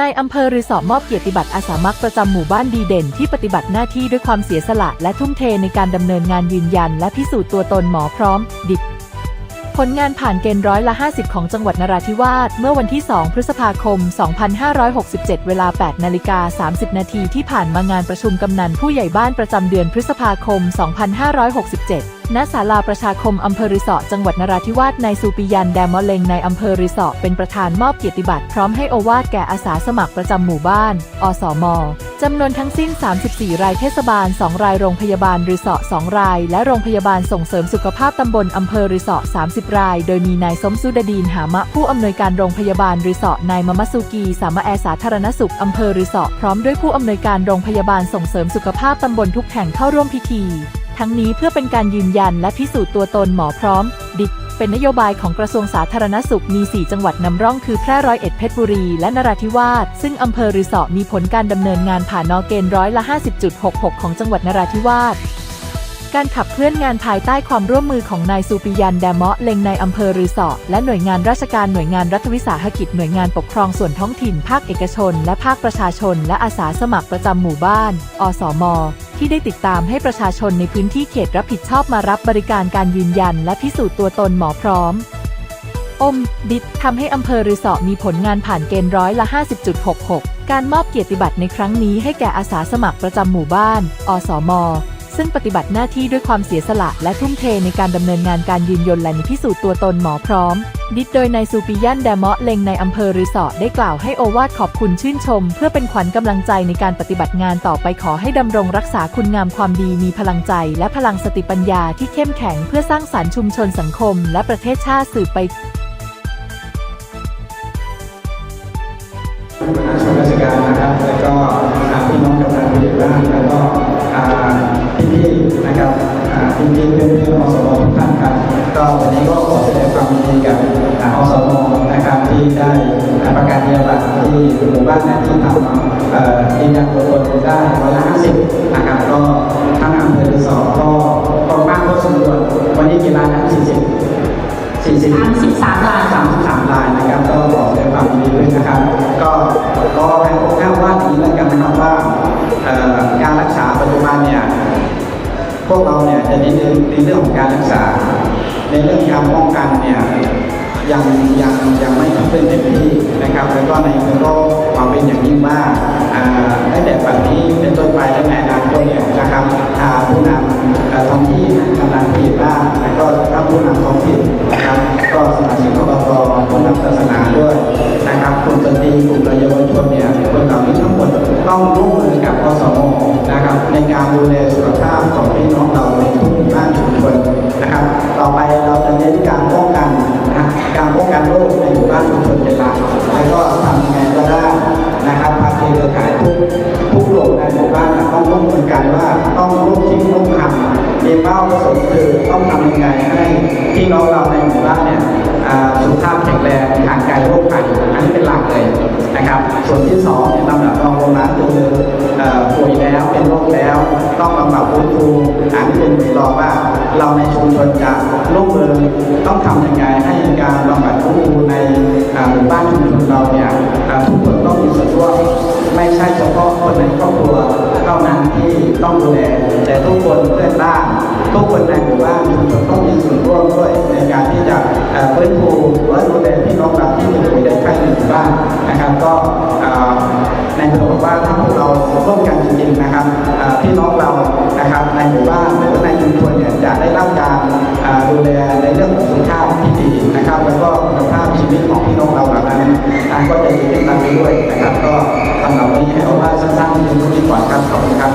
นายอำเภอรือสอบมอบเกียรติบัตรอาสามักประจำหมู่บ้านดีเด่นที่ปฏิบัติหน้าที่ด้วยความเสียสละและทุ่มเทในการดำเนินงานยืนยัน และพิสูจน์ตัวตนหมอพร้อม ดิบผลงานผ่านเกณฑ์ร้อยละ 50 ของจังหวัดนราธิวาสเมื่อวันที่ 2 พฤษภาคม 2567 เวลา 8 นาฬิกา 30 นาทีที่ผ่านมางานประชุมกำนันผู้ใหญ่บ้านประจำเดือนพฤษภาคม 2567 ณศาลาประชาคมอำเภอริสอจังหวัดนราธิวาสนายสุปิยันแดมอเลงในอำเภอริสอเป็นประธานมอบเกียรติบัตรพร้อมให้โอวาทแก่อาสาสมัครประจำหมู่บ้าน อสมจำนวนทั้งสิ้น 34 รายเทศบาล 2 รายโรงพยาบาลริสอ2ราย และโรงพยาบาลส่งเสริมสุขภาพตำบลอำเภอริสอ30 ราย โดยมีนายสมสุดดีนหามะผู้อำนวยการโรงพยาบาลริสอนายมะมะสุกีสามะแอสาธารณสุขอำเภอริสอพร้อมด้วยผู้อำนวยการโรงพยาบาลส่งเสริมสุขภาพตำบลทุกแห่งเข้าร่วมพิธี ทั้งนี้เพื่อเป็นการยืนยันและพิสูจน์ตัวตนหมอพร้อม ดิกเป็นนโยบายของกระทรวงสาธารณสุขมี 4 จังหวัดนำร่องคือแพร่ร้อยเอ็ดเพชรบุรี และนราธิวาส ซึ่งอำเภอรือสอมีผลการดำเนินงานผ่านนอเกณฑ์ร้อยละ 50.66 ของจังหวัดนราธิวาส การขับเคลื่อนงานภายใต้ความร่วมมือของนายสุปิยันแดมะเล็งในอำเภอรือสอและหน่วยงานราชการหน่วยงานรัฐวิสาหกิจหน่วยงานปกครองส่วนท้องถิ่น ภาคเอกชน และภาคประชาชน และอาสาสมัครประจำหมู่บ้าน อสม ที่ได้ติดตามให้ประชาชนในพื้นที่เขตรับผิดชอบมารับบริการการยืนยัน และพิสูจน์ตัวตนหมอพร้อม อม ดิดทำให้อำเภอรือสอมีผลงานผ่านเกณฑ์ร้อยละ 50.66 การมอบเกียรติบัตรในครั้งนี้ให้แก่อาสาสมัครประจำหมู่บ้าน อสม ซึ่งปฏิบัติหน้าที่ด้วยความเสียสละและทุ่มเทในการดำเนินงานการยืนยนและพิสูจน์ตัวตนหมอพร้อม ดิดโดยนายสุปิยันแดมะเลงในอำเภอรือเสอได้กล่าวให้โอวาทขอบคุณชื่นชม เพื่อเป็นขวัญกำลังใจในการปฏิบัติงานต่อไปขอให้ดำรงรักษาคุณงามความดีมีพลังใจ และพลังสติปัญญาที่เข้มแข็งเพื่อสร้างสรรค์ชุมชนสังคม และประเทศชาติสืบไปส่วนราชการนะครับแล้วก็พี่น้องกำนันผู้ใหญ่บ้านแล้วก็ นะครับอ่าพี่ๆเพื่อนๆอสมทุกท่านครับก็วันนี้ก็ขอแสดงความยินดีกับอ่าอสมนะครับที่ได้ประกาศนียบัตรที่หมู่บ้านนี่ยที่ทำเอ่อยืนยันตัวตนได้ร้อยละห้าสิบนะครับก็ทั้งอำเภอที่สองก็ก็มากพอสมควรวันนี้กี่รายนะสี่สิบสี่สิบ33รายสามสิบสามรายนะครับก็ขอแสดงความยินดีด้วยนะครับ ก็ก็ให้ผมแค่ว่าอย่างนี้แล้ว วกเราเนี่ยจะเน้ในเรื่องของการรักษา ในเรื่องการป้องกันเนี่ยยังยังยังไม่ขึ้นเต็มที่นะครับแล้วก็ในก็ความเป็นอย่างยิ่งว่าตั้งแต่ปัจจุบันนี้เป็นต้นไปและในอนาคตเนี่ยนะครับผู้นำท้องที่กำลังผิดบ้างแล้วก็ถ้าผู้นำท้องถิ่นนะครับก็สมาชิกอบตผู้นำศาสนาด้วยนะครับกลุ่มสตรีกลุ่มเยาวชนเนี่ยคนเหล่านี้ทั้งหมดต้องร่วม การดูแลสุขภาพของพี่น้องเราในทุกหมู่บ้านชุมชนนะครับ ต่อไปเราจะเน้นการป้องกันนะการป้องกันโรคในหมู่บ้านชุมชนเป็นหลักแล้วก็ทำยังไงก็ได้นะครับภาคีเครือข่ายทุกทุกโรคในหมู่บ้านต้องร่วมมือกันว่าต้องร่วมคิดร่วมทำมีเป้าประสงค์คือต้องทำยังไงให้พี่น้องเราในหมู่บ้านเนี่ยสุขภาพแข็งแรงห่างไกลโรคภัยอันนี้เป็นหลักเลยนะครับ ส่วนที่สองเนี่ยลำดับรองลงมาคือเอ่อ ป่วยแล้วเป็นโรคแล้ว ต้องบำบัดฟื้นฟูอันเป็นรอว่าเราในชุมชนจะร่วมมือต้องทำยังไงให้การบำบัดฟื้นฟูในหมู่บ้านชุมชนเราเนี่ยทุกคนต้องมีส่วนร่วมไม่ใช่เฉพาะคนในครอบครัวเท่านั้นที่ต้องดูแลแต่ทุกคนเพื่อนบ้านทุกคนในหมู่บ้านชุมชนต้องมีส่วนร่วมด้วยในการที่จะฟื้นฟู จริงๆนะครับพี่น้องเรานะครับในหมู่บ้านหรือในชุมชนเนี่ยจะได้รับการดูแลในเรื่องของสุขภาพที่ดีนะครับ แล้วก็คุณภาพชีวิตของพี่น้องเราเหล่านั้นอ่าก็จะดีขึ้นตามไปด้วยนะครับ ก็สำหรับวันนี้ให้เอาว่าสั้นๆเพียงเท่านี้ก่อนครับขอบคุณครับ